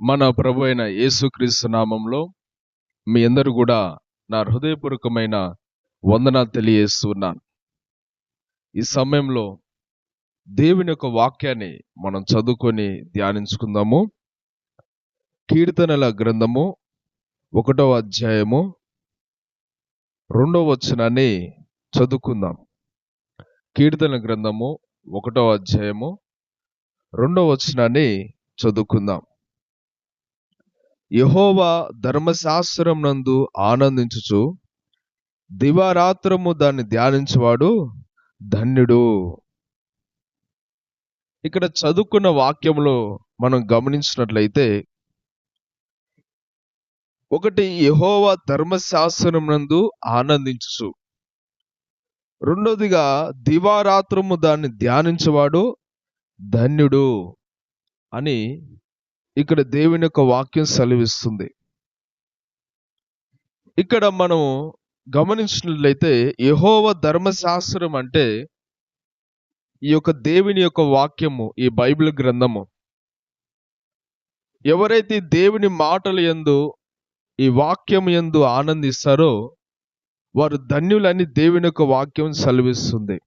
మన ప్రభు అయిన యేసుక్రీస్తు నామంలో మీ అందరూ కూడా నా హృదయపూర్వకమైన వందనాలు తెలియజేస్తున్నాను. ఈ సమయంలో దేవుని యొక్క వాక్యాన్ని మనం చదువుకొని ధ్యానించుకుందాము. కీర్తనల గ్రంథము ఒకటవ అధ్యాయము రెండవ వచనాన్ని చదువుకుందాం. కీర్తన గ్రంథము ఒకటవ అధ్యాయము రెండవ వచనాన్ని చదువుకుందాం. యహోవా ధర్మశాస్త్రం నందు ఆనందించుచు దివారాత్రము దాన్ని ధ్యానించేవాడు ధన్యుడు. ఇక్కడ చదువుకున్న వాక్యంలో మనం గమనించినట్లయితే ఒకటి యహోవా ధర్మశాస్త్రం నందు ఆనందించుచు. రెండోదిగా దివారాత్రము దాన్ని ధ్యానించేవాడు ధన్యుడు అని ఇక్కడ దేవుని యొక్క వాక్యం సెలవిస్తుంది. ఇక్కడ మనం గమనించినట్లయితే యహోవ ధర్మశాస్త్రం అంటే ఈ యొక్క దేవుని యొక్క వాక్యము ఈ బైబిల్ గ్రంథము. ఎవరైతే దేవుని మాటలు ఎందు ఈ వాక్యం ఎందు ఆనందిస్తారో వారు ధన్యులని దేవుని యొక్క వాక్యం సెలవిస్తుంది.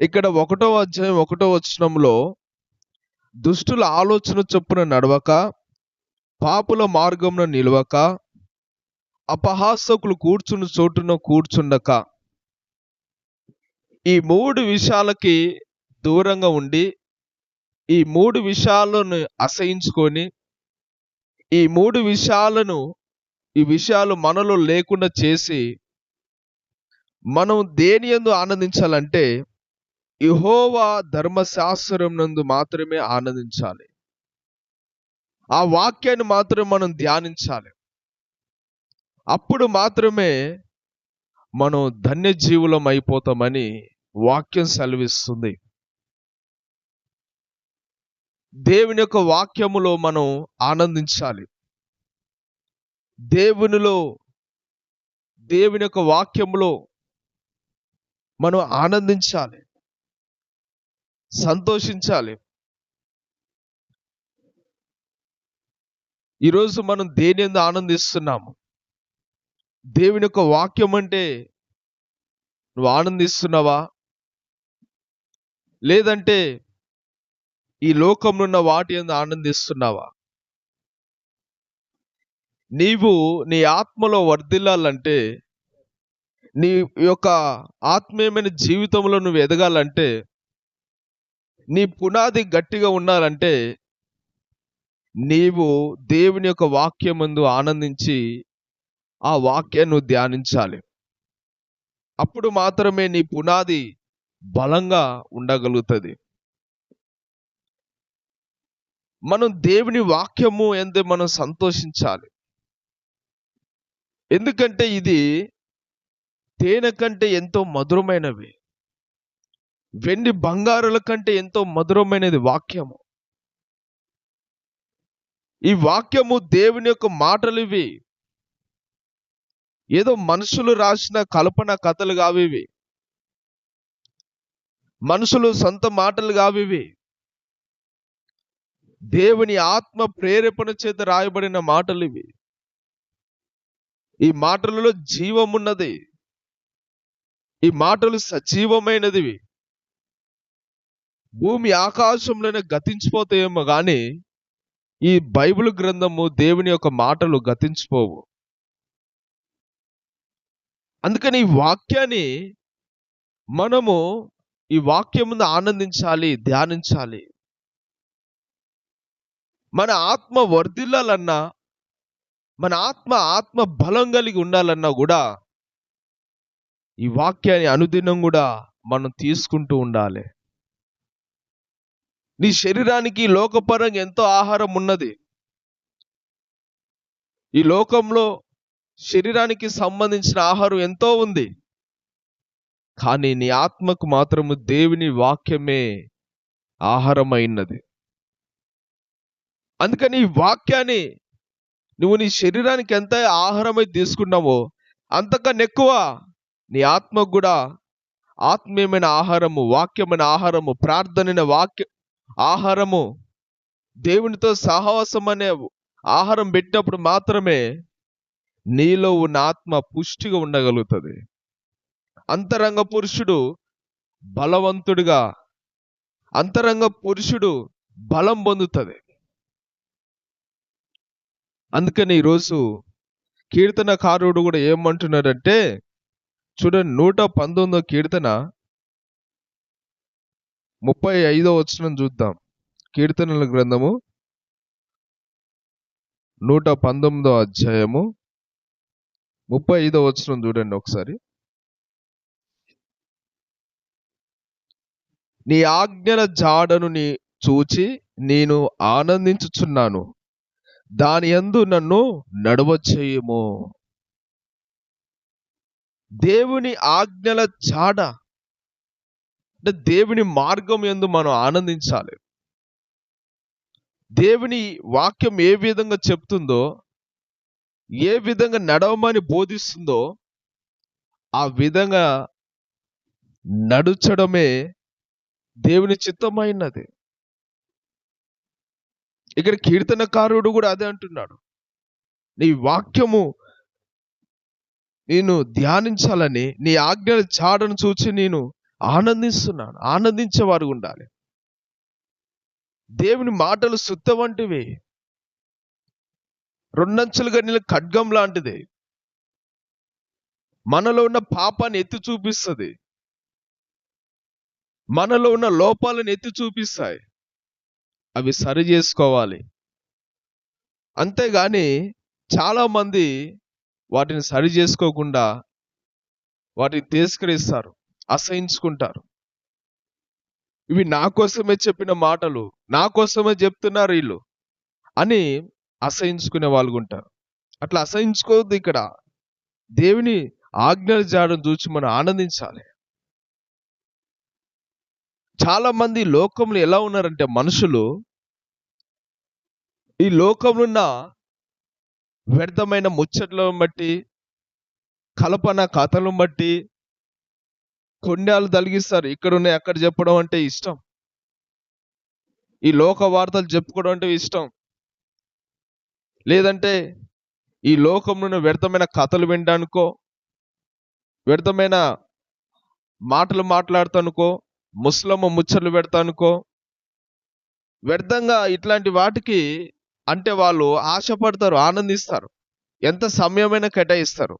ఇక్కడ ఒకటో అధ్యాయం ఒకటో వచనంలో దుష్టుల ఆలోచన చొప్పున నడవక పాపుల మార్గమున నిలవక అపహాసకులు కూర్చుని చోటున కూర్చుండక. ఈ మూడు విషయాలకి దూరంగా ఉండి ఈ మూడు విషయాలను అసహించుకొని ఈ మూడు విషయాలను ఈ విషయాలు మనలో లేకుండా చేసి మనం దేని ఎందు ఆనందించాలంటే యహోవా ధర్మశాస్త్రం నందు మాత్రమే ఆనందించాలి. ఆ వాక్యాన్ని మాత్రం మనం ధ్యానించాలి. అప్పుడు మాత్రమే మనం ధన్యజీవులం అయిపోతామని వాక్యం సెలవిస్తుంది. దేవుని యొక్క వాక్యములో మనం ఆనందించాలి. దేవునిలో దేవుని యొక్క వాక్యములో మనం ఆనందించాలి. సంతోషించాలి. ఈరోజు మనం దేని ఆనందిస్తున్నాము? దేవుని యొక్క వాక్యం అంటే నువ్వు ఆనందిస్తున్నావా? లేదంటే ఈ లోకంలో ఉన్న వాటి ఎందు ఆనందిస్తున్నావా? నీవు నీ ఆత్మలో వర్ధిల్లాలంటే నీ యొక్క ఆత్మీయమైన జీవితంలో నువ్వు ఎదగాలంటే నీ పునాది గట్టిగా ఉన్నారంటే నీవు దేవుని యొక్క వాక్యం ముందు ఆనందించి ఆ వాక్యాన్ని ధ్యానించాలి. అప్పుడు మాత్రమే నీ పునాది బలంగా ఉండగలుగుతుంది. మనం దేవుని వాక్యము ఎందు మనం సంతోషించాలి. ఎందుకంటే ఇది తేనె కంటే ఎంతో మధురమైనవి. వెండి బంగారుల కంటే ఎంతో మధురమైనది వాక్యము. ఈ వాక్యము దేవుని యొక్క మాటలు ఇవి. ఏదో మనుషులు రాసిన కల్పన కథలు కావివి మనుషులు సొంత మాటలు కావివి దేవుని ఆత్మ ప్రేరేపణ చేత రాయబడిన మాటలు ఇవి. ఈ మాటలలో జీవమున్నది. ఈ మాటలు సజీవమైనది భూమి ఆకాశంలోనే గతించిపోతాయేమో కానీ ఈ బైబిల్ గ్రంథము దేవుని యొక్క మాటలు గతించిపోవు. అందుకని ఈ వాక్యాన్ని మనము ఈ వాక్యం ముందు ఆనందించాలి ధ్యానించాలి. మన ఆత్మ వర్ధిల్లాలన్నా మన ఆత్మ ఆత్మ బలం కలిగి ఉండాలన్నా కూడా ఈ వాక్యాన్ని అనుదినం కూడా మనం తీసుకుంటూ ఉండాలి. నీ శరీరానికి లోకపరంగా ఎంతో ఆహారం ఉన్నది. ఈ లోకంలో శరీరానికి సంబంధించిన ఆహారం ఎంతో ఉంది. కానీ నీ ఆత్మకు మాత్రము దేవుని వాక్యమే ఆహారమైనది. అందుకని ఈ వాక్యాన్ని నువ్వు నీ శరీరానికి ఎంత ఆహారమై తీసుకున్నావో అంతకన్నా ఎక్కువ నీ ఆత్మకు కూడా ఆత్మీయమైన ఆహారము వాక్యమైన ఆహారము ప్రార్థనైన వాక్య ఆహారము దేవునితో సహవాసం అనే ఆహారం పెట్టినప్పుడు మాత్రమే నీలో ఉన్న ఆత్మ పుష్టిగా ఉండగలుగుతుంది. అంతరంగ పురుషుడు బలవంతుడిగా అంతరంగ పురుషుడు బలం పొందుతుంది. అందుకని ఈరోజు కీర్తనకారుడు కూడా ఏమంటున్నాడంటే చూడండి నూట పంతొమ్మిదో కీర్తన ముప్పై ఐదో వచనం చూద్దాం. కీర్తనల గ్రంథము నూట పంతొమ్మిదో అధ్యాయము ముప్పై ఐదో వచనం చూడండి ఒకసారి. నీ ఆజ్ఞల జాడను నీ చూచి నేను ఆనందించుచున్నాను. దాని ఎందు నన్ను నడవచేయము. దేవుని ఆజ్ఞల జాడ అంటే దేవుని మార్గం ఎందు మనం ఆనందించాలి. దేవుని వాక్యం ఏ విధంగా చెప్తుందో ఏ విధంగా నడవమని బోధిస్తుందో ఆ విధంగా నడుచడమే దేవుని చిత్తమైనది. ఇక్కడ కీర్తనకారుడు కూడా అదే అంటున్నాడు. నీ వాక్యము నేను ధ్యానించాలని నీ ఆజ్ఞల చాడను చూచి నేను ఆనందిస్తున్నాను ఆనందించేవారు ఉండాలి. దేవుని మాటలు సుత్త వంటివి రెండంచెలు నీళ్ళ ఖడ్గం లాంటిది. మనలో ఉన్న పాపాన్ని ఎత్తి చూపిస్తుంది. మనలో ఉన్న లోపాలను ఎత్తి చూపిస్తాయి. అవి సరి చేసుకోవాలి. అంతేగాని చాలా మంది వాటిని సరి చేసుకోకుండా వాటిని తిరస్కరిస్తారు. అసహించుకుంటారు. ఇవి నా కోసమే చెప్పిన మాటలు నా కోసమే చెప్తున్నారు వీళ్ళు అని అసహించుకునే వాళ్ళు ఉంటారు. అట్లా అసహించుకోవద్దు ఇక్కడ. దేవుని ఆజ్ఞలు జాడను చూసి మనం ఆనందించాలి. చాలా మంది లోకంలో ఎలా ఉన్నారంటే మనుషులు ఈ లోకంలో ఉన్న వ్యర్థమైన ముచ్చట్లను బట్టి కల్పన కథలను బట్టి కొండాలు తలిగిస్తారు. ఇక్కడ ఉన్నాయి అక్కడ చెప్పడం అంటే ఇష్టం. ఈ లోక వార్తలు చెప్పుకోవడం అంటే ఇష్టం. లేదంటే ఈ లోకంలో వ్యర్థమైన కథలు వినడానికో వ్యర్థమైన మాటలు మాట్లాడతానుకో ముస్లమ్మ ముచ్చట్లు పెడతానుకో వ్యర్థంగా ఇట్లాంటి వాటికి అంటే వాళ్ళు ఆశపడతారు ఆనందిస్తారు. ఎంత సమయమైనా కేటాయిస్తారు.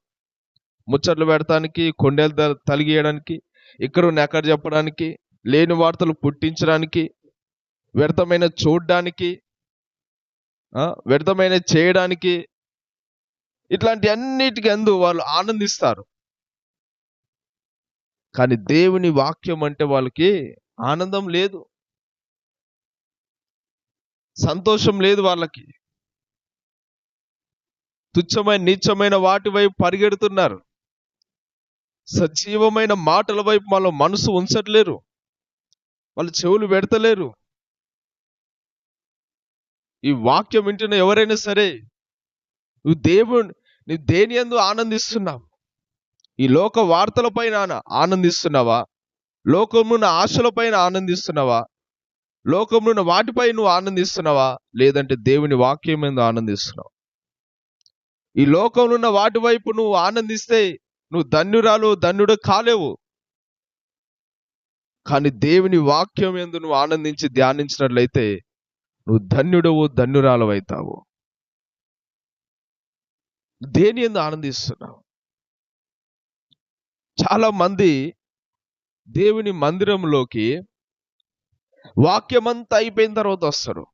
ముచ్చట్లు పెడతానికి కొండలు త- తలిగేయడానికి ఇక్కడ ఎక్కడ చెప్పడానికి లేని వార్తలు పుట్టించడానికి వ్యర్థమైన చూడడానికి ఆ, వ్యర్థమైన చేయడానికి ఇట్లాంటి అన్నిటికీ అందు వాళ్ళు ఆనందిస్తారు. కానీ దేవుని వాక్యం అంటే వాళ్ళకి ఆనందం లేదు. సంతోషం లేదు వాళ్ళకి. తుచ్చమైన నీచమైన వాటి వైపు పరిగెడుతున్నారు. సజీవమైన మాటల వైపు వాళ్ళ మనసు ఉంచట్లేరు. వాళ్ళు చెవులు పెడతలేరు. ఈ వాక్యం వింటున్న ఎవరైనా సరే నువ్వు దేవుని నువ్వు దేని ఎందు ఆనందిస్తున్నావు? ఈ లోక వార్తలపైన ఆనందిస్తున్నావా? లోకమున్న ఆశలపైన ఆనందిస్తున్నావా? లోకమున్న వాటిపై నువ్వు ఆనందిస్తున్నావా? లేదంటే దేవుని వాక్యం మీద ఆనందిస్తున్నావా? ఈ లోకంలో ఉన్న వాటి వైపు నువ్వు ఆనందిస్తే నువ్వు ధన్యురాలు ధన్యుడు కాలేవు. కానీ దేవుని వాక్యం ఎందు నువ్వు ఆనందించి ధ్యానించినట్లయితే నువ్వు ధన్యుడవు ధన్యురాలు అవుతావు. దేని ఎందు ఆనందిస్తున్నావు? చాలా మంది దేవుని మందిరంలోకి వాక్యమంతా అయిపోయిన తర్వాత వస్తారు.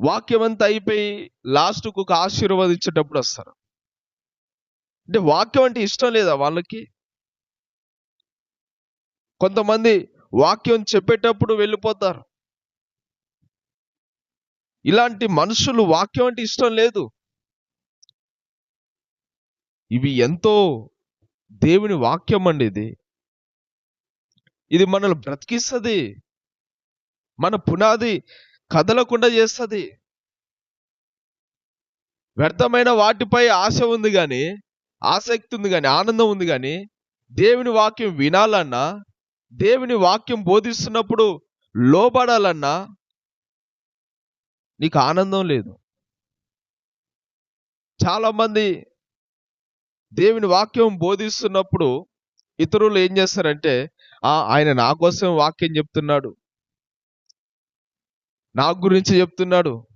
వాక్యమంతా అయిపోయి లాస్ట్కు ఒక ఆశీర్వదించేటప్పుడు వస్తారు. అంటే వాక్యం అంటే ఇష్టం లేదా వాళ్ళకి? కొంతమంది వాక్యం చెప్పేటప్పుడు వెళ్ళిపోతారు. ఇలాంటి మనుషులు వాక్యం అంటే ఇష్టం లేదు. ఇవి ఎంతో దేవుని వాక్యం అండి ఇది. ఇది మనల్ని బ్రతికిస్తుంది. మన పునాది కదలకుండా చేస్తుంది. వ్యర్థమైన వాటిపై ఆశ ఉంది కానీ ఆసక్తి ఉంది కానీ ఆనందం ఉంది కానీ దేవుని వాక్యం వినాలన్నా దేవుని వాక్యం బోధిస్తున్నప్పుడు లోబడాలన్నా నీకు ఆనందం లేదు. చాలా మంది దేవుని వాక్యం బోధిస్తున్నప్పుడు ఇతరులు ఏం చేస్తారంటే ఆ ఆయన నా కోసం వాక్యం చెప్తున్నాడు. నా గురించి చెప్తున్నాడు.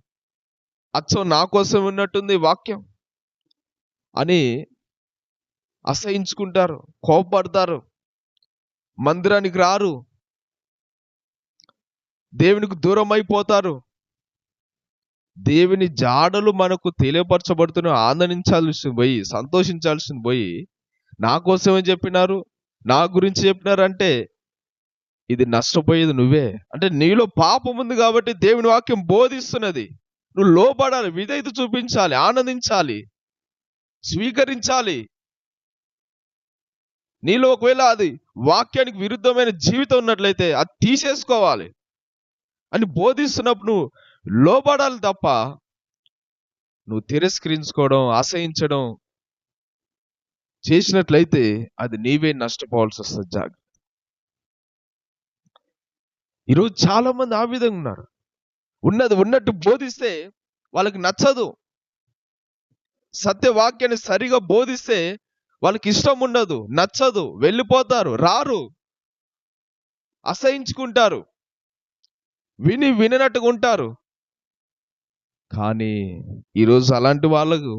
అచ్చం నా కోసం ఉన్నట్టుంది వాక్యం అని అసహించుకుంటారు కోపపడతారు మందిరానికి రారు దేవునికి దూరం అయిపోతారు దేవుని జాడలు మనకు తెలియపరచబడుతున్న ఆనందించాల్సింది పోయి సంతోషించాల్సింది పోయి నా కోసమే చెప్పినారు? నా గురించి చెప్పినారంటే ఇది నష్టపోయేది నువ్వే. అంటే నీలో పాపం ఉంది కాబట్టి దేవుని వాక్యం బోధిస్తున్నది. నువ్వు లోపడాలి విధేయత చూపించాలి ఆనందించాలి స్వీకరించాలి నీలో ఒకవేళ అది వాక్యానికి విరుద్ధమైన జీవితం ఉన్నట్లయితే అది తీసేసుకోవాలి. అని బోధిస్తున్నప్పుడు నువ్వు లోబడాలి తప్ప నువ్వు తిరస్కరించుకోవడం అసహించడం చేసినట్లయితే అది నీవే నష్టపోవాల్సి వస్తుంది. జాగ్రత్త. ఈరోజు చాలా మంది ఆ విధంగా ఉన్నారు. ఉన్నది ఉన్నట్టు బోధిస్తే వాళ్ళకి నచ్చదు. సత్యవాక్యాన్ని సరిగా బోధిస్తే వాళ్ళకి ఇష్టం ఉండదు నచ్చదు వెళ్ళిపోతారు రారు అసహించుకుంటారు విని విననట్టుగా ఉంటారు. కానీ ఈరోజు అలాంటి వాళ్ళకు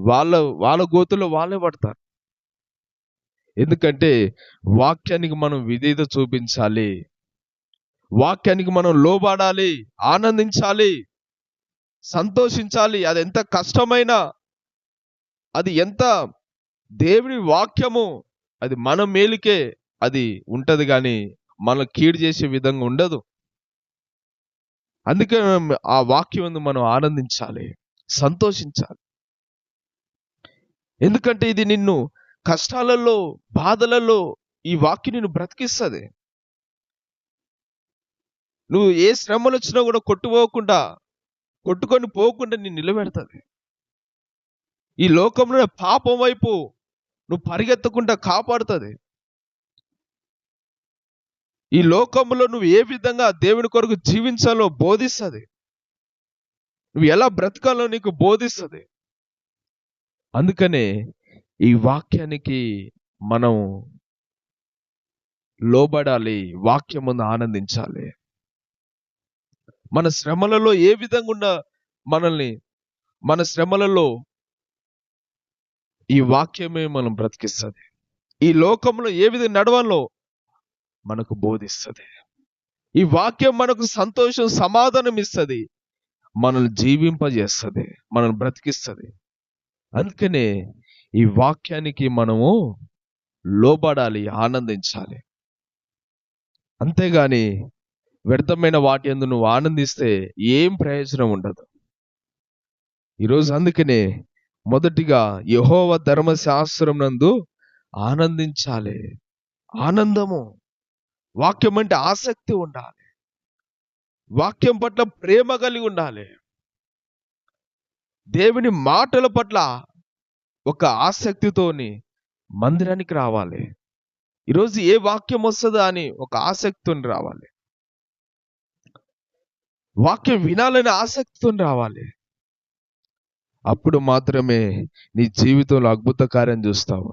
వాళ్ళ వాళ్ళ గోతుల్లో వాళ్ళే పడతారు. ఎందుకంటే వాక్యానికి మనం విధేయత చూపించాలి వాక్యానికి మనం లోబడాలి ఆనందించాలి సంతోషించాలి అది ఎంత కష్టమైనా అది ఎంత దేవుడి వాక్యము అది మన మేలుకే అది ఉంటుంది కానీ మన కీడు చేసే విధంగా ఉండదు. అందుకే ఆ వాక్యం మనం ఆనందించాలి సంతోషించాలి. ఎందుకంటే ఇది నిన్ను కష్టాలలో బాధలలో ఈ వాక్యం నిన్ను బ్రతికిస్తుంది. నువ్వు ఏ శ్రమలు వచ్చినా కూడా కొట్టుపోకుండా కొట్టుకొని పోకుండా నేను నిలబెడతాది. ఈ లోకంలో పాపం వైపు నువ్వు పరిగెత్తకుండా కాపాడుతుంది. ఈ లోకంలో నువ్వు ఏ విధంగా దేవుని కొరకు జీవించాలో బోధిస్తుంది. నువ్వు ఎలా బ్రతకాలో నీకు బోధిస్తుంది. అందుకనే ఈ వాక్యానికి మనం లోబడాలి వాక్యం ముందు ఆనందించాలి. మన శ్రమలలో ఏ విధంగా ఉన్న మనల్ని మన శ్రమలలో ఈ వాక్యమే మనం బ్రతికిస్తుంది. ఈ లోకంలో ఏ విధంగా నడవాలో మనకు బోధిస్తుంది. ఈ వాక్యం మనకు సంతోషం సమాధానం ఇస్తుంది. మనల్ని జీవింపజేస్తుంది మనల్ని బ్రతికిస్తుంది. అందుకనే ఈ వాక్యానికి మనము లోబడాలి ఆనందించాలి. అంతేగాని వ్యర్థమైన వాటి ఎందు నువ్వు ఆనందిస్తే ఏం ప్రయోజనం ఉండదు. ఈరోజు అందుకనే మొదటిగా యహోవ ధర్మశాస్త్రం నందు ఆనందించాలి. ఆనందము. వాక్యం అంటే ఆసక్తి ఉండాలి. వాక్యం పట్ల ప్రేమ కలిగి ఉండాలి. దేవుని మాటల పట్ల ఒక ఆసక్తితోని మందిరానికి రావాలి. ఈరోజు ఏ వాక్యం వస్తుందా అని ఒక ఆసక్తితో రావాలి. వాక్యం వినాలని ఆసక్తితో రావాలి. అప్పుడు మాత్రమే నీ జీవితంలో అద్భుత కార్యం చూస్తావు.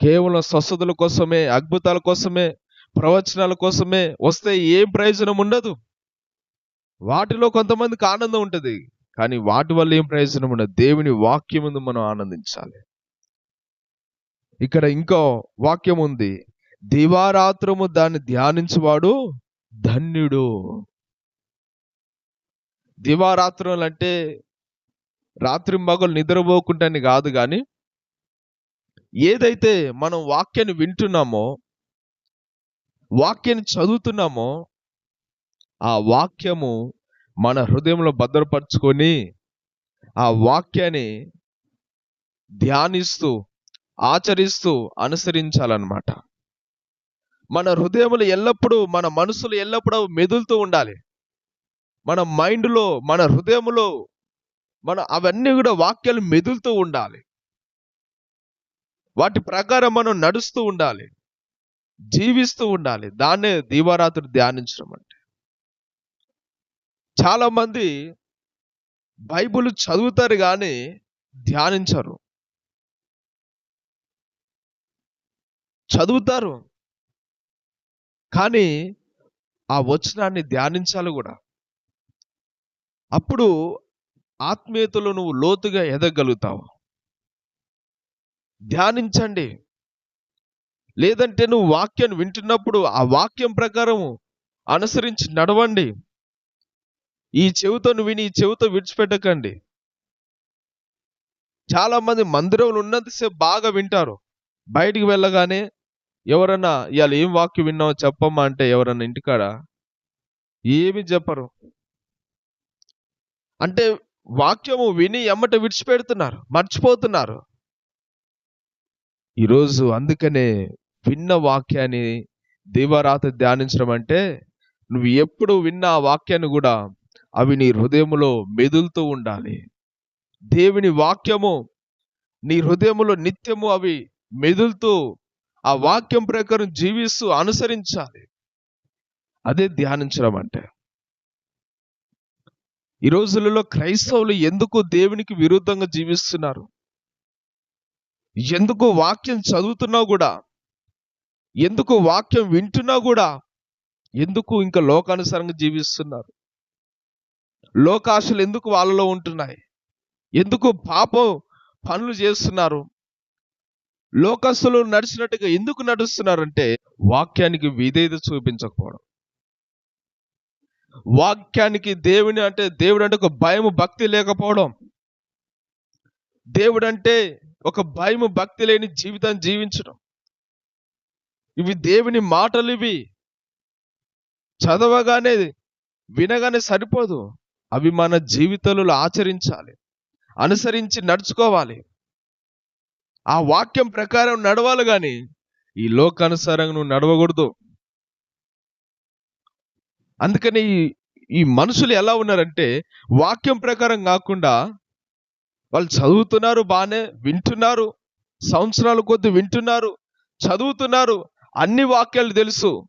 కేవలం స్వస్థతల కోసమే అద్భుతాల కోసమే ప్రవచనాల కోసమే వస్తే ఏం ప్రయోజనం ఉండదు. వాటిలో కొంతమందికి ఆనందం ఉంటుంది కానీ వాటి వల్ల ఏం ప్రయోజనం ఉండదు. దేవుని వాక్యం ముందు మనం ఆనందించాలి. ఇక్కడ ఇంకో వాక్యం ఉంది దివారాత్రము దాన్ని ధ్యానించువాడు ధన్యుడు. దివారాత్రములు అంటే రాత్రి మగలు నిద్రపోకుండాని కాదు కానీ ఏదైతే మనం వాక్యాన్ని వింటున్నామో వాక్యాన్ని చదువుతున్నామో ఆ వాక్యము మన హృదయంలో భద్రపరుచుకొని ఆ వాక్యాన్ని ధ్యానిస్తూ ఆచరిస్తూ అనుసరించాలన్నమాట. మన హృదయములు ఎల్లప్పుడూ మన మనసులు ఎల్లప్పుడూ మెదులుతూ ఉండాలి. మన మైండ్లో మన హృదయములో మనం అవన్నీ కూడా వాక్యాలు మెదులుతూ ఉండాలి. వాటి ప్రకారం మనం నడుస్తూ ఉండాలి. జీవిస్తూ ఉండాలి. దాన్నే దీవారాత్రి ధ్యానించడం అంటే. చాలా మంది బైబిల్ చదువుతారు కానీ ధ్యానించరు. చదువుతారు. కానీ ఆ వచనాన్ని ధ్యానించాలి కూడా. అప్పుడు ఆత్మీయతలో నువ్వు లోతుగా ఎదగలుగుతావు. ధ్యానించండి. లేదంటే నువ్వు వాక్యాన్ని వింటున్నప్పుడు ఆ వాక్యం ప్రకారం అనుసరించి నడవండి. ఈ చెవితో నువ్వు విని ఈ చెవితో విడిచిపెట్టకండి. చాలా మంది మందిరంలో ఉన్నంతసేపు బాగా వింటారు. బయటికి వెళ్ళగానే ఎవరన్నా ఇవాళ ఏం వాక్యం విన్నావో? చెప్పమ్మా అంటే ఎవరన్నా ఇంటికాడ ఏమి చెప్పరు. అంటే వాక్యము విని ఎమ్మట విడిచిపెడుతున్నారు మర్చిపోతున్నారు. ఈరోజు అందుకనే విన్న వాక్యాన్ని దీవారాత ధ్యానించడం అంటే నువ్వు ఎప్పుడు విన్న ఆ వాక్యాన్ని కూడా అవి నీ హృదయములో మెదులుతూ ఉండాలి. దేవుని వాక్యము నీ హృదయములో నిత్యము అవి మెదులుతూ ఆ వాక్యం ప్రకారం జీవిస్తూ అనుసరించాలి. అదే ధ్యానించడం అంటే. ఈ రోజులలో క్రైస్తవులు ఎందుకు దేవునికి విరుద్ధంగా జీవిస్తున్నారు? ఎందుకు వాక్యం చదువుతున్నా కూడా ఎందుకు వాక్యం వింటున్నా కూడా ఎందుకు ఇంకా లోకానుసారంగా జీవిస్తున్నారు? లోకాశలు ఎందుకు వాళ్ళలో ఉంటున్నాయి? ఎందుకు పాపం పనులు చేస్తున్నారు? లోకస్తులు నడిచినట్టుగా ఎందుకు నడుస్తున్నారంటే వాక్యానికి విధేయత చూపించకపోవడం. వాక్యానికి దేవుని అంటే దేవుడు అంటే ఒక భయము భక్తి లేకపోవడం. దేవుడు అంటే ఒక భయము భక్తి లేని జీవితాన్ని జీవించడం. ఇవి దేవుని మాటలు ఇవి. చదవగానే వినగానే సరిపోదు. అవి మన జీవితంలో ఆచరించాలి. అనుసరించి నడుచుకోవాలి. ఆ వాక్యం ప్రకారం నడవాలి కానీ ఈ లోకానుసారంగా నువ్వు నడవకూడదు. అందుకని ఈ ఈ మనుషులు ఎలా ఉన్నారంటే వాక్యం ప్రకారం కాకుండా వాళ్ళు చదువుతున్నారు బాగానే వింటున్నారు. సంవత్సరాల కొద్ది వింటున్నారు చదువుతున్నారు. అన్ని వాక్యాలు తెలుసు.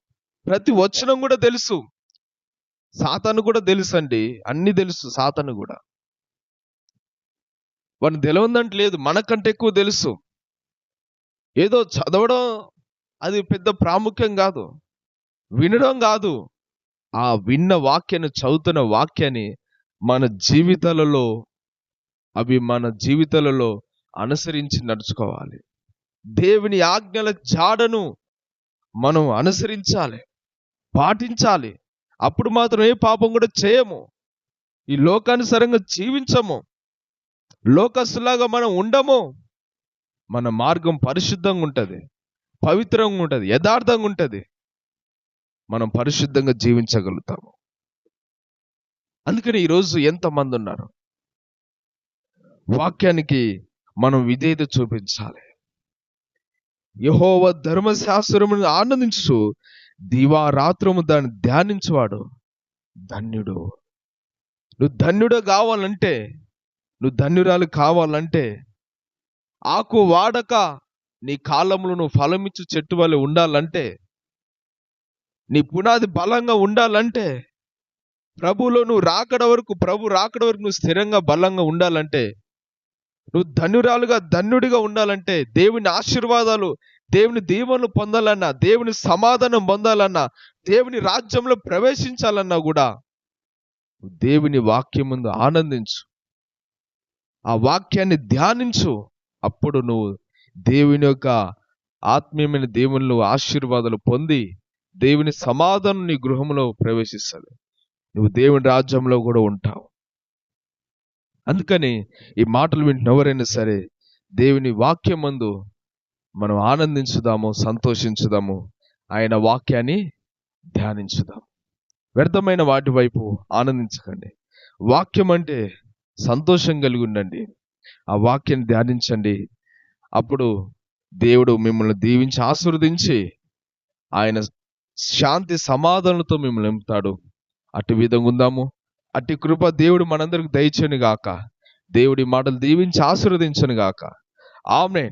ప్రతి వచనం కూడా తెలుసు. సాతాను కూడా తెలుసు అండి అన్ని తెలుసు సాతాను కూడా. వాడిని తెలియదంటే లేదు. మనకంటే ఎక్కువ తెలుసు. ఏదో చదవడం అది పెద్ద ప్రాముఖ్యం కాదు. వినడం కాదు. ఆ విన్న వాక్యాన్ని చదువుతున్న వాక్యాన్ని మన జీవితాలలో అవి మన జీవితాలలో అనుసరించి నడుచుకోవాలి. దేవుని ఆజ్ఞల జాడను మనం అనుసరించాలి పాటించాలి. అప్పుడు మాత్రం ఏ పాపం కూడా చేయము. ఈ లోకానుసారంగా జీవించము. లోకస్తులాగా మనం ఉండము. మన మార్గం పరిశుద్ధంగా ఉంటుంది పవిత్రంగా ఉంటుంది యథార్థంగా ఉంటుంది. మనం పరిశుద్ధంగా జీవించగలుగుతాము. అందుకని ఈరోజు ఎంతమంది ఉన్నారు? వాక్యానికి మనం విధేయత చూపించాలి. యహోవ ధర్మశాస్త్రమును ఆనందించు దివారాత్రము దాన్ని ధ్యానించువాడు ధన్యుడు. నువ్వు ధన్యుడు కావాలంటే నువ్వు ధన్యురాలు కావాలంటే ఆకు వాడక నీ కాలంలో నువ్వు ఫలమిచ్చు చెట్టు వల్ల ఉండాలంటే నీ పునాది బలంగా ఉండాలంటే ప్రభులో నువ్వు రాకడ వరకు ప్రభు రాకడ వరకు నువ్వు స్థిరంగా బలంగా ఉండాలంటే నువ్వు ధన్యురాలుగా ధన్యుడిగా ఉండాలంటే దేవుని ఆశీర్వాదాలు దేవుని దీవెనలు పొందాలన్నా దేవుని సమాధానం పొందాలన్నా దేవుని రాజ్యంలో ప్రవేశించాలన్నా కూడా దేవుని వాక్యం ముందు ఆనందించు. ఆ వాక్యాన్ని ధ్యానించు. అప్పుడు నువ్వు దేవుని యొక్క ఆత్మీయమైన దేవుళ్ళు ఆశీర్వాదాలు పొంది దేవుని సమాధానం నీ గృహంలో ప్రవేశిస్తుంది. నువ్వు దేవుని రాజ్యంలో కూడా ఉంటావు. అందుకని ఈ మాటలు వింటున్న ఎవరైనా సరే దేవుని వాక్యం మందు మనం ఆనందించుదాము సంతోషించుదాము ఆయన వాక్యాన్ని ధ్యానించుదాం వ్యర్థమైన వాటి వైపు ఆనందించకండి. వాక్యం అంటే సంతోషం కలిగి ఉండండి. ఆ వాక్యాన్ని ధ్యానించండి. అప్పుడు దేవుడు మిమ్మల్ని దీవించి ఆశీర్వదించి ఆయన శాంతి సమాధానంతో మిమ్మల్ని నింపుతాడు. అటు విధంగా ఉందాము. అట్టి కృప దేవుడు మనందరికి దయచేయను గాక దేవుడి మాటలు దీవించి ఆశీర్వదించను గాక ఆమె